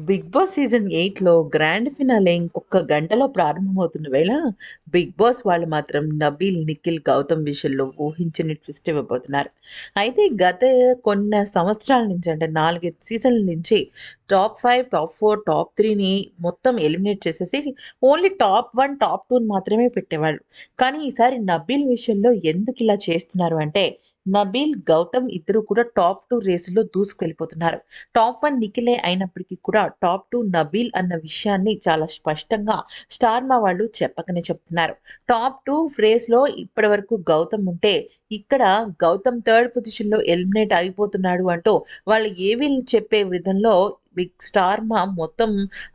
Big boss season ఎయిట్‌లో grand finale ఇంకొక గంటలో ప్రారంభమవుతున్న వేళ, బిగ్ బాస్ వాళ్ళు మాత్రం నబీల్, నిఖిల్, గౌతమ్ విషయంలో ఊహించని ట్విస్ట్ ఇవ్వబోతున్నారు. అయితే గత కొన్ని సంవత్సరాల నుంచి అంటే 4, 5 సీజన్ల నుంచి top five top four top త్రీని మొత్తం ఎలిమినేట్ చేసేసి ఓన్లీ టాప్ వన్ టాప్ టూని మాత్రమే పెట్టేవాళ్ళు. కానీ ఈసారి నబీల్ విషయంలో ఎందుకు ఇలా చేస్తున్నారు అంటే, నబీల్, గౌతమ్ ఇద్దరు కూడా టాప్ టూ రేసులో దూసుకెళ్ళిపోతున్నారు. టాప్ వన్ నిఖిలే అయినప్పటికీ కూడా టాప్ టూ నబీల్ అన్న విషయాన్ని చాలా స్పష్టంగా స్టార్మా వాళ్ళు చెప్పకనే చెప్తున్నారు. టాప్ టూ రేస్‌లో ఇప్పటివరకు గౌతమ్ ఉంటే, ఇక్కడ గౌతమ్ థర్డ్ పొజిషన్‌లో ఎలిమినేట్ అయిపోతున్నాడు అంటూ వాళ్ళు ఏవీ చెప్పే విధంలో బిగ్ స్టార్ మా మొత్తం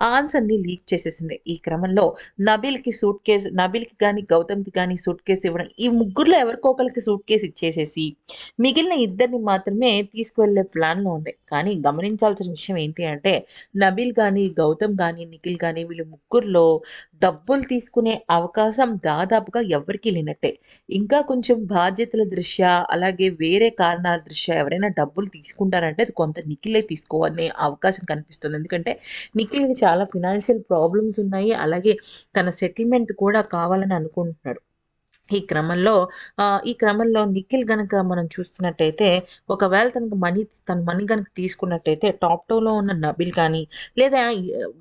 ఆన్సర్‌ని లీక్ చేసేసింది. ఈ క్రమంలో నబీల్‌కి సూట్‌కేస్ నబీల్‌కి కానీ గౌతమ్‌కి సూట్ కేస్ ఇవ్వడం ఈ ముగ్గురులో ఎవరికో సూట్ కేసు ఇచ్చేసేసి, మిగిలిన ఇద్దరిని మాత్రమే తీసుకువెళ్ళే ప్లాన్‌లో ఉంది. కానీ గమనించాల్సిన విషయం ఏంటి అంటే, నబీల్ కానీ గౌతమ్ కానీ నిఖిల్ కానీ వీళ్ళు ముగ్గురిలో డబ్బులు తీసుకునే అవకాశం దాదాపుగా ఎవరికి లేనట్టే. ఇంకా కొంచెం బాధ్యతల దృష్ట్యా, అలాగే వేరే కారణాల దృష్ట్యా ఎవరైనా డబ్బులు తీసుకుంటారంటే అది కొంత నిఖిలే తీసుకోవాలనే అవకాశం కనిపిస్తుంది. ఎందుకంటే నిఖిల్‌కి చాలా ఫినాన్షియల్ ప్రాబ్లమ్స్ ఉన్నాయి. అలాగే తన సెటిల్‌మెంట్ కూడా కావాలని అనుకుంటున్నాడు. ఈ క్రమంలో ఈ క్రమంలో నిఖిల్ గనక మనం చూస్తున్నట్టయితే, ఒకవేళ తనకు మనీ తన మనీ గనక తీసుకున్నట్టయితే టాప్ టోలో ఉన్న నబిల్ కానీ, లేదా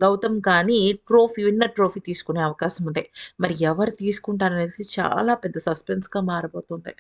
గౌతమ్ కానీ ట్రోఫీ విన్నర్ ట్రోఫీ తీసుకునే అవకాశం ఉంది. మరి ఎవరు తీసుకుంటారనేది చాలా పెద్ద సస్పెన్స్‌గా మారబోతుంది.